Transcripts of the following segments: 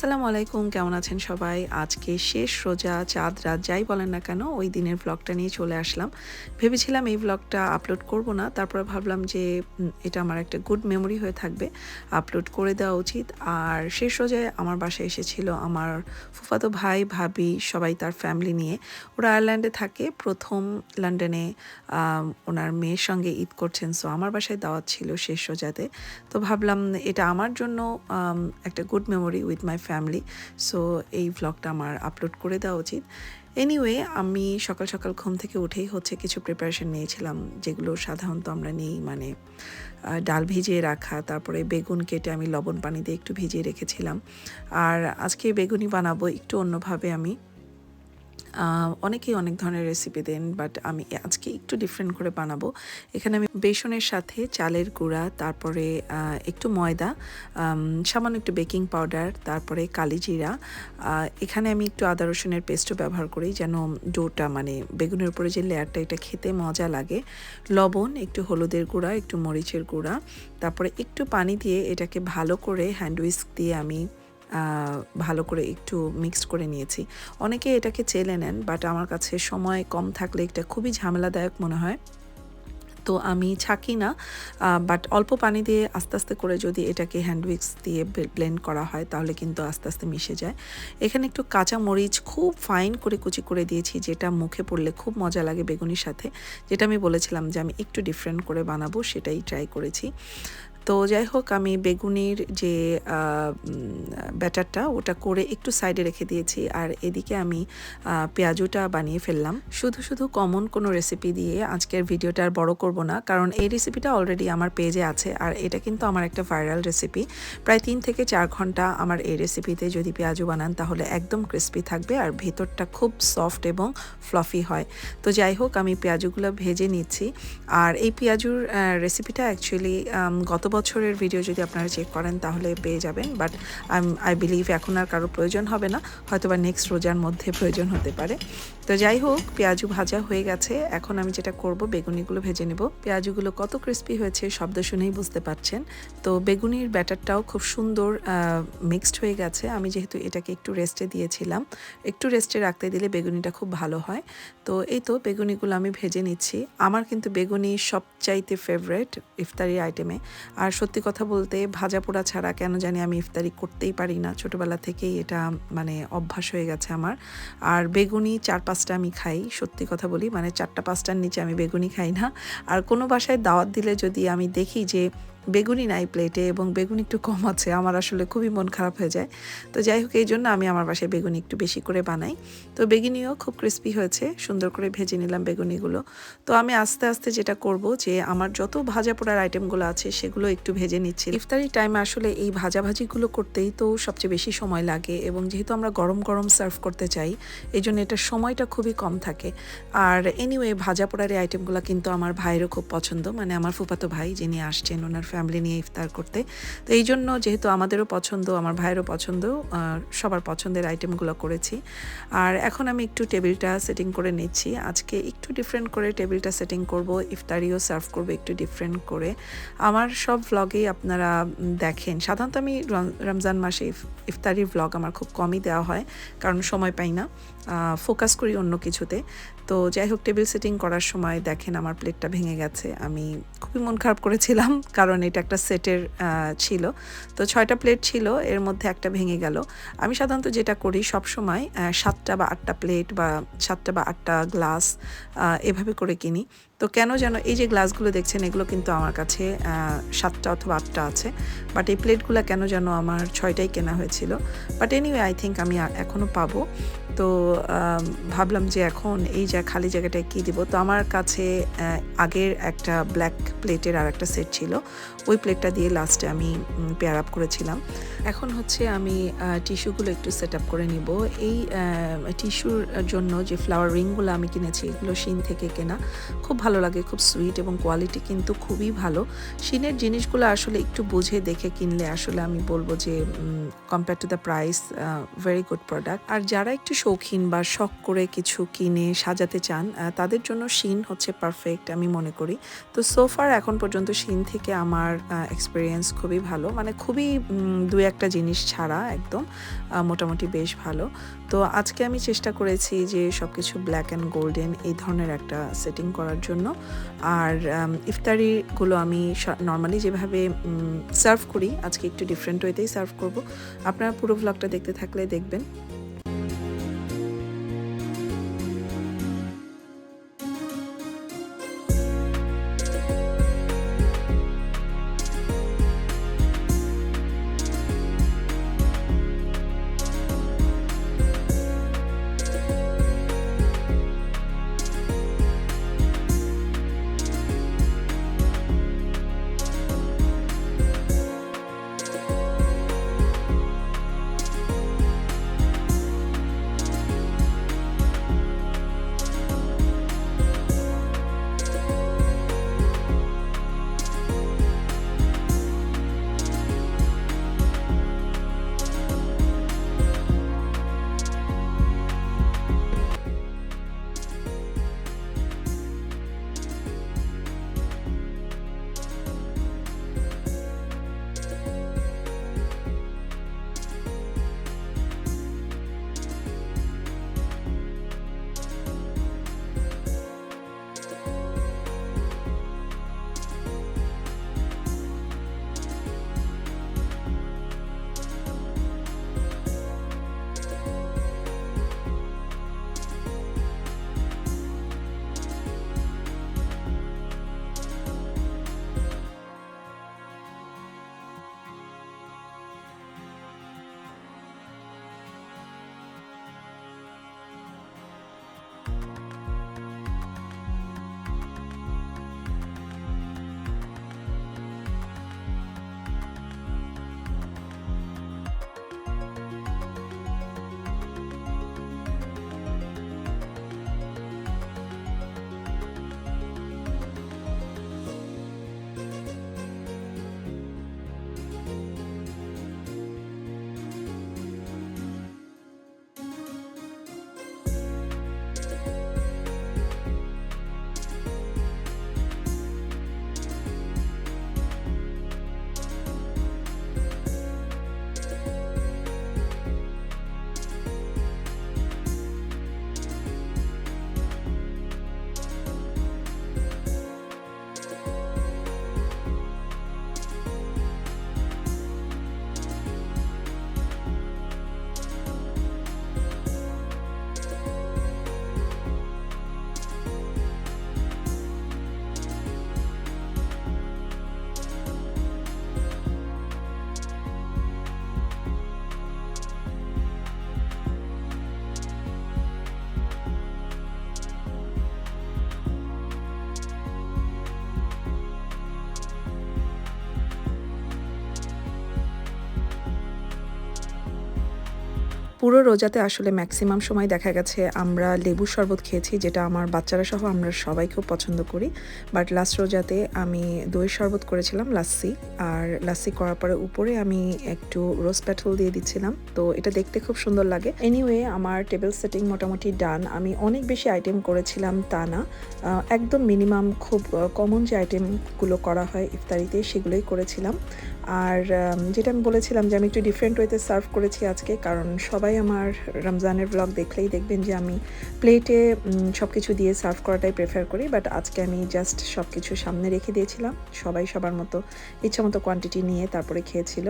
আসসালামু আলাইকুম, কেমন আছেন সবাই? আজকে শেষ রোজা, চাঁদ, রাত, যাই বলেন না কেন, ওই দিনের ব্লগটা নিয়ে চলে আসলাম। ভেবেছিলাম এই ব্লগটা আপলোড করব না, তারপরে ভাবলাম যে এটা আমার একটা গুড মেমোরি হয়ে থাকবে আপলোড করে দেওয়া উচিত। আর শেষ রোজায় আমার বাসায় এসেছিল আমার ফুফাতো ভাই, ভাবি, সবাই তার ফ্যামিলি নিয়ে। ওরা আয়ারল্যান্ডে থাকে, প্রথম লন্ডনে ওনার মেয়ের সঙ্গে ঈদ করছেন সো আমার বাসায় দাওয়াত ছিল শেষ রোজাতে। তো ভাবলাম এটা আমার জন্য একটা good memory with my family so এই ভ্লগটা আমার আপলোড করে দেওয়া উচিত। এনিওয়ে আমি সকাল সকাল ঘুম থেকে উঠেই হচ্ছে কিছু প্রিপারেশন নিয়েছিলাম, যেগুলো সাধারণত আমরা নিই। মানে ডাল ভিজিয়ে রাখা, তারপরে বেগুন কেটে আমি লবণ পানি দিয়ে একটু ভিজিয়ে রেখেছিলাম। আর আজকে বেগুনি বানাবো একটু অন্যভাবে আমি। অনেকেই অনেক ধরনের রেসিপি দেন বাট আমি আজকে একটু ডিফারেন্ট করে বানাবো। এখানে আমি বেসনের সাথে চালের গুঁড়া, তারপরে একটু ময়দা সামান্য একটু বেকিং পাউডার তারপরে কালিজিরা জিরা। এখানে আমি একটু আদা রসুনের পেস্টও ব্যবহার করি যেন ডোটা মানে বেগুনের উপরে যে লেয়ারটা, এটা খেতে মজা লাগে। লবণ, একটু হলুদের গুঁড়া, একটু মরিচের গুঁড়া, তারপরে একটু পানি দিয়ে এটাকে ভালো করে হ্যান্ড উইস্ক দিয়ে আমি ভালো করে একটু মিক্সড করে নিয়েছি। অনেকে এটাকে চেলে নেন বাট আমার কাছে সময় কম থাকলে এটা খুবই ঝামেলাদায়ক মনে হয়। তো আমি ছাকি না বাট অল্প পানি দিয়ে আস্তে আস্তে করে যদি এটাকে হ্যান্ড উইক্স দিয়ে ব্লেন্ড করা হয়, তাহলে কিন্তু আস্তে আস্তে মিশে যায়। এখানে একটু কাঁচা মরিচ খুব ফাইন করে কুচি করে দিয়েছি, যেটা মুখে পড়লে খুব মজা লাগে বেগুনির সাথে। যেটা আমি বলেছিলাম যে আমি একটু ডিফারেন্ট করে বানাবো, সেটাই ট্রাই করেছি। তো যাই হোক, আমি বেগুনির যে ব্যাটারটা, ওটা করে একটু সাইডে রেখে দিয়েছি। আর এদিকে আমি পেঁয়াজুটা বানিয়ে ফেললাম। শুধু শুধু কমন কোনো রেসিপি দিয়ে আজকের ভিডিওটা আর বড় করব না। কারণ এই রেসিপিটা অলরেডি আমার পেজে আছে। আর এটা কিন্তু আমার একটা ভাইরাল রেসিপি প্রায় তিন থেকে চার ঘণ্টা আমার এই রেসিপিতে যদি পেঁয়াজু বানান, তাহলে একদম ক্রিস্পি থাকবে। আর ভেতরটা খুব সফট এবং ফ্লফি হয়। তো যাই হোক, আমি পেঁয়াজুগুলো ভেজে নিচ্ছি। আর এই পেঁয়াজুর রেসিপিটা অ্যাকচুয়ালি গত বছরের ভিডিও যদি আপনারা চেক করেন, তাহলে পেয়ে যাবেন। বাট আই বিলিভ এখন আর কারও প্রয়োজন হবে না। হয়তো বা নেক্সট রোজার মধ্যে প্রয়োজন হতে পারে। তো যাই হোক, পেঁয়াজু ভাজা হয়ে গেছে। এখন আমি যেটা করব, বেগুনিগুলো ভেজে নেব। পেঁয়াজুগুলো কত ক্রিস্পি হয়েছে, শব্দ শুনেই বুঝতে পারছেন। তো বেগুনির ব্যাটারটাও খুব সুন্দর মিক্সড হয়ে গেছে। আমি যেহেতু এটাকে একটু রেস্টে দিয়েছিলাম, একটু রেস্টে রাখতে দিলে বেগুনিটা খুব ভালো হয়। তো এই তো বেগুনিগুলো আমি ভেজে নিচ্ছি। আমার কিন্তু বেগুনি সবচাইতে ফেভারেট ইফতারি আইটেমে আর সত্যি কথা বলতে ভাজা পোড়া ছাড়া কেন জানি আমি ইফতারি করতেই পারি না। ছোটোবেলা থেকেই এটা মানে অভ্যাস হয়ে গেছে আমার। আর বেগুনি চার পাঁচটা আমি খাই, সত্যি কথা বলি। মানে চারটা পাঁচটার নিচে আমি বেগুনি খাই না। আর কোনো বাসায় দাওয়াত দিলে যদি আমি দেখি যে বেগুনি নাই প্লেটে এবং বেগুনি একটু কম আছে, আমার আসলে খুবই মন খারাপ হয়ে যায়। তো যাই হোক, এই জন্য আমি আমার বাসায় বেগুনি একটু বেশি করে বানাই। তো বেগুনিও খুব ক্রিস্পি হয়েছে, সুন্দর করে ভেজে নিলাম বেগুনিগুলো। তো আমি আস্তে আস্তে যেটা করব যে, আমার যত ভাজা পোড়ার আইটেমগুলো আছে, সেগুলো একটু ভেজে নিচ্ছি। ইফতারি টাইমে আসলে এই ভাজাভাজিগুলো করতেই তো সবচেয়ে বেশি সময় লাগে এবং যেহেতু আমরা গরম গরম সার্ভ করতে চাই, এই জন্য এটার সময়টা খুবই কম থাকে। আর এনিওয়ে ভাজা পোড়ার আইটেমগুলো কিন্তু আমার ভাইয়েরও খুব পছন্দ মানে আমার ফুফাতো ভাই যিনি আসছেন, ওনার ফ্যামিলি নিয়ে ইফতার করতে। তো এই জন্য যেহেতু আমাদেরও পছন্দ, আমার ভাইয়েরও পছন্দ সবার পছন্দের আইটেমগুলো করেছি। আর এখন আমি একটু টেবিলটা সেটিং করে নিচ্ছি। আজকে একটু ডিফারেন্ট করে টেবিলটা সেটিং করব, ইফতারিও সার্ভ করব একটু ডিফারেন্ট করে। আমার সব ভ্লগেই আপনারা দেখেন। সাধারণত আমি রমজান মাসে ইফ- ইফতারির ভ্লগ আমার খুব কমই দেওয়া হয়, কারণ সময় পাই না ফোকাস করি অন্য কিছুতে। তো যাই হোক টেবিল সেটিং করার সময় দেখেন আমার প্লেটটা ভেঙে গেছে। আমি খুবই মন খারাপ করেছিলাম, কারণ এটা একটা সেটের ছিল। তো ছয়টা প্লেট ছিল, এর মধ্যে একটা ভেঙে গেল। আমি সাধারণত যেটা করি সব সময় সাতটা বা আটটা প্লেট বা সাতটা বা আটটা গ্লাস এভাবে করে কিনি। তো কেন যেন এই যে গ্লাসগুলো দেখছেন, এগুলো কিন্তু আমার কাছে সাতটা অথবা আটটা আছে। বাট এই প্লেটগুলো কেন যেন আমার ছয়টাই কেনা হয়েছিল। বাট এনিওয়ে আই থিঙ্ক আমি এখনও পাবো। তো ভাবলাম যে এখন এই যা খালি জায়গাটায় কী দিব? তো আমার কাছে আগের একটা ব্ল্যাক প্লেটের আর একটা সেট ছিল। ওই প্লেটটা দিয়ে লাস্টে আমি পেয়ার আপ করেছিলাম। এখন হচ্ছে আমি টিস্যুগুলো একটু সেট আপ করে নিব। এই টিস্যুর জন্য যে ফ্লাওয়ার রিংগুলো আমি কিনেছি, এগুলো শিন থেকে কেনা। খুব ভালো লাগে, খুব সুইট এবং কোয়ালিটি কিন্তু খুবই ভালো। শিনের জিনিসগুলো আসলে একটু বুঝে দেখে কিনলে আসলে আমি বলব যে compare to the price very good product আর যারা একটু শৌখিন বা শখ করে কিছু কিনে, সাজাতে চান তাদের জন্য শিন হচ্ছে পারফেক্ট আমি মনে করি। তো সোফার এখন পর্যন্ত শিন থেকে আমার এক্সপিরিয়েন্স খুবই ভালো। মানে খুবই দু একটা জিনিস ছাড়া একদম মোটামুটি বেশ ভালো। তো আজকে আমি চেষ্টা করেছি যে সব কিছু ব্ল্যাক অ্যান্ড গোল্ডেন এই ধরনের একটা সেটিং করার জন্য। আর ইফতারিগুলো আমি নর্মালি যেভাবে সার্ভ করি, আজকে একটু ডিফারেন্ট ওয়েতেই সার্ভ করব। আপনারা পুরো ভ্লগটা দেখতে থাকলে দেখবেন। পুরো রোজাতে আসলে ম্যাক্সিমাম সময় দেখা গেছে আমরা লেবুর শরবত খেয়েছি, যেটা আমার বাচ্চারা সহ আমরা সবাই খুব পছন্দ করি। বাট লাস্ট রোজাতে আমি দইয়ের শরবত করেছিলাম লাস্সি আর লাস্সি করার পরে উপরে আমি একটু রোজ প্যাটল দিয়ে দিচ্ছিলাম। তো এটা দেখতে খুব সুন্দর লাগে। এনিওয়ে আমার টেবিল সেটিং মোটামুটি ডান আমি অনেক বেশি আইটেম করেছিলাম তা না। একদম মিনিমাম খুব কমন যে আইটেমগুলো করা হয় ইফতারিতে সেগুলোই করেছিলাম। আর যেটা আমি বলেছিলাম যে আমি একটু ডিফারেন্ট ওয়েতে সার্ভ করেছি আজকে, কারণ সবাই আমার রমজানের ব্লগ দেখলেই দেখবেন যে আমি প্লেটে সব কিছু দিয়ে সার্ভ করাটাই প্রেফার করি বাট আজকে আমি জাস্ট সব কিছু সামনে রেখে দিয়েছিলাম। সবাই সবার মতো, ইচ্ছা মতো কোয়ান্টিটি নিয়ে তারপরে খেয়েছিল।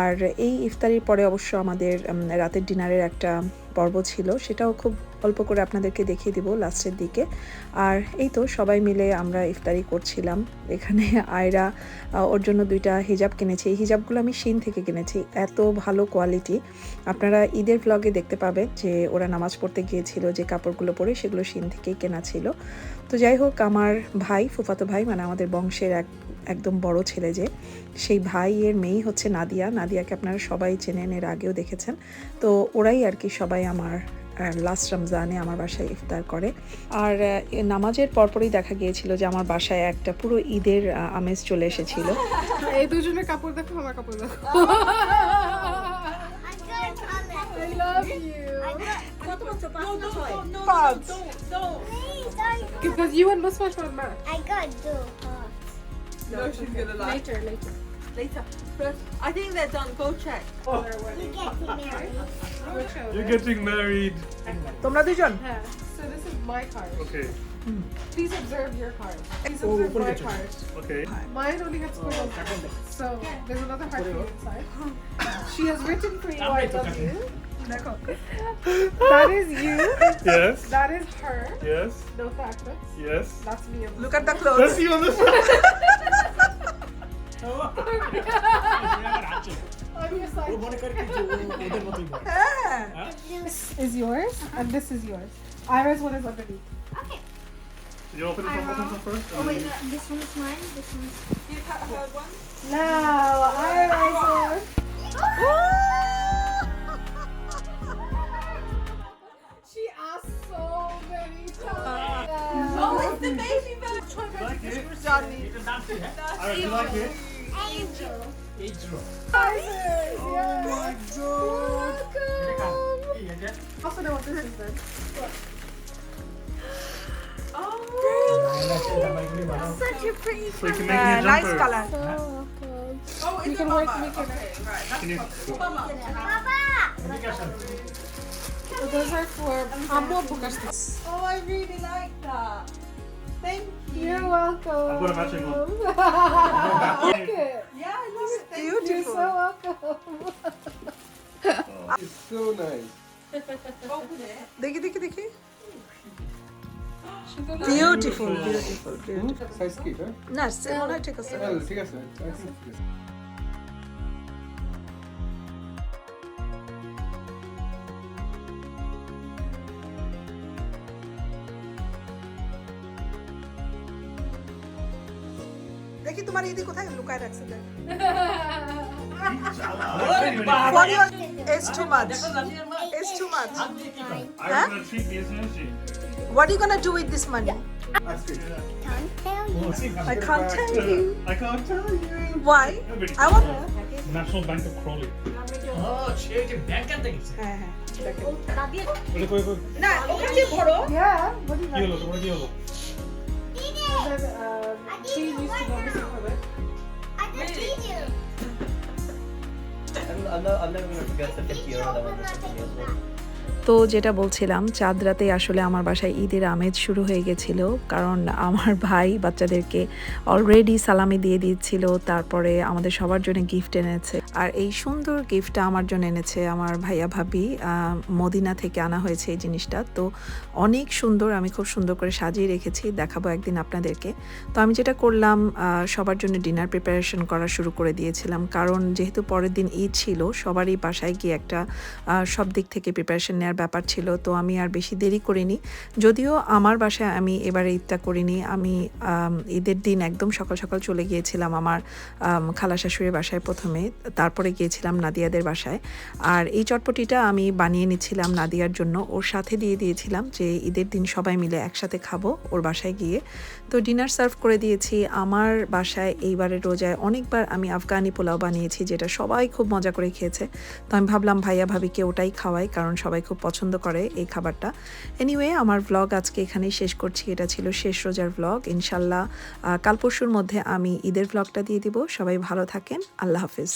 আর এই ইফতারির পরে অবশ্য আমাদের রাতের ডিনারের একটা পর্ব ছিল, সেটাও খুব অল্প করে আপনাদেরকে দেখিয়ে দিব লাস্টের দিকে। আর এই তো সবাই মিলে আমরা ইফতারি করছিলাম। এখানে আয়রা ওর জন্য দুইটা হিজাব কিনেছি। এই হিজাবগুলো আমি শিন থেকে কিনেছি। এত ভালো কোয়ালিটি আপনারা ঈদের ভ্লগে দেখতে পাবে যে ওরা নামাজ পড়তে গিয়েছিল, যে কাপড়গুলো পরে সেগুলো শিন থেকেই কেনা ছিল। তো যাই হোক, আমার ভাই, ফুফাতো ভাই মানে আমাদের বংশের এক, একদম বড় ছেলে যে, সেই ভাইয়ের মেয়েই হচ্ছে নাদিয়া। নাদিয়াকে আপনারা সবাই চেনেন, এর আগেও দেখেছেন। তো ওরাই আর কি সবাই আমার লাস্ট রমজানে আমার বাসায় ইফতার করে আর নামাজের পরপরই দেখা গিয়েছিল যে আমার বাসায় একটা পুরো ঈদের আমেজ চলে এসেছিল এই দুজনের কাপড় দেখো আমার কাপড় দেখো I Because you and got two. No, she's gonna lie. Later, later. Later. First, I think they're done. Go check. Their You wedding. get married. Which one? You're getting married. তোমরা দুজন Yeah. So this is my card. Okay. Please observe your card. Please observe my card. Okay. Mine only had squiggles. So there's another heart for you inside. She has written for you, I love you. That is you. Yes. That is her. Yes. No factors. Yes. That's me. on the look at the cloth Let's see on this one. is yours, and this is yours. Ira's one is underneath. Okay. You open this one, open this one first. Uh, oh wait, no, this one's mine. This one's. You cut her one. No, Ira's one. She asked so many times. Oh, it's the baby version. Like it? Johnny. Alright, you like it? angel. Angel. Yes. Oh my god. Welcome. Iya aja. Aku sudah waktu itu. Oh, such a pretty So color. Yeah, nice color. So. Oh, it's a can work, we can- Okay, right. That's you- mama. Mama. So those are for. Um, bukas. Oh, I really like that. Thank You're welcome. I've got a matching one. Look it. Yeah, I love it. Thank You're Beautiful. so welcome. It's so nice. you. Open it. দেখি দেখি দেখি She's a beautiful beautiful beautiful Size কি এটা? না সে মনে হয় ঠিক আছে Well, ঠিক আছে। I think ঠিক আছে। তোমার ইদি কোথায় লুকায় রাখছে দেখ I'm For your, it's too much. It's too much. gonna treat me, isn't she? What are you gonna do with this money? That's good. Can't tell you. I can't tell you. I can't tell you. Why? I want. National Bank of Crawley. হ্যাঁ হ্যাঁ দেখেন। ওটা কই কই না ওখানে যে ভরো Yeah, what do you কি like? হলো তোমার কি হলো I'm, not, I'm never gonna forget the 50 euro that went missing. তো যেটা বলছিলাম, চাঁদ রাতে আসলে আমার বাসায় ঈদের আমেজ শুরু হয়ে গেছিল, কারণ আমার ভাই বাচ্চাদেরকে অলরেডি সালামি দিয়ে দিচ্ছিল তারপরে আমাদের সবার জন্য গিফট এনেছে। আর এই সুন্দর গিফটটা আমার জন্য এনেছে আমার ভাইয়া ভাবি মদিনা থেকে আনা হয়েছে এই জিনিসটা। তো অনেক সুন্দর, আমি খুব সুন্দর করে সাজিয়ে রেখেছি, দেখাবো একদিন আপনাদেরকে। তো আমি যেটা করলাম সবার জন্য ডিনার প্রিপারেশন করা শুরু করে দিয়েছিলাম, কারণ যেহেতু পরের দিন ঈদ ছিল, সবারই বাসায় গিয়ে একটা সব দিক থেকে প্রিপারেশন নেওয়ার ব্যাপার ছিল, তো আমি আর বেশি দেরি করিনি। যদিও আমার বাসায় আমি এবারে ঈদটা করিনি, আমি ঈদের দিন একদম সকাল সকাল চলে গিয়েছিলাম আমার খালা শাশুড়ির বাসায় প্রথমে, তারপরে গিয়েছিলাম নাদিয়াদের বাসায়। আর এই চটপটিটা আমি বানিয়ে নিচ্ছিলাম নাদিয়ার জন্য, ওর সাথে দিয়ে দিয়েছিলাম যে ঈদের দিন সবাই মিলে একসাথে খাব ওর বাসায় গিয়ে। তো ডিনার সার্ভ করে দিয়েছি, আমার বাসায় এইবারের রোজায় অনেকবার আমি আফগানি পোলাও বানিয়েছি, যেটা সবাই খুব মজা করে খেয়েছে। তো আমি ভাবলাম, ভাইয়া, ভাবিকে ওটাই খাওয়াই, কারণ সবাই খুব পছন্দ করে এই খাবারটা। এনিওয়ে আমার ব্লগ আজকে এখানেই শেষ করছি। এটা ছিল শেষ রোজার ব্লগ ইনশাল্লাহ কাল পরশুর মধ্যে আমি ঈদের ব্লগটা দিয়ে দিব। সবাই ভালো থাকেন। আল্লাহ হাফিজ।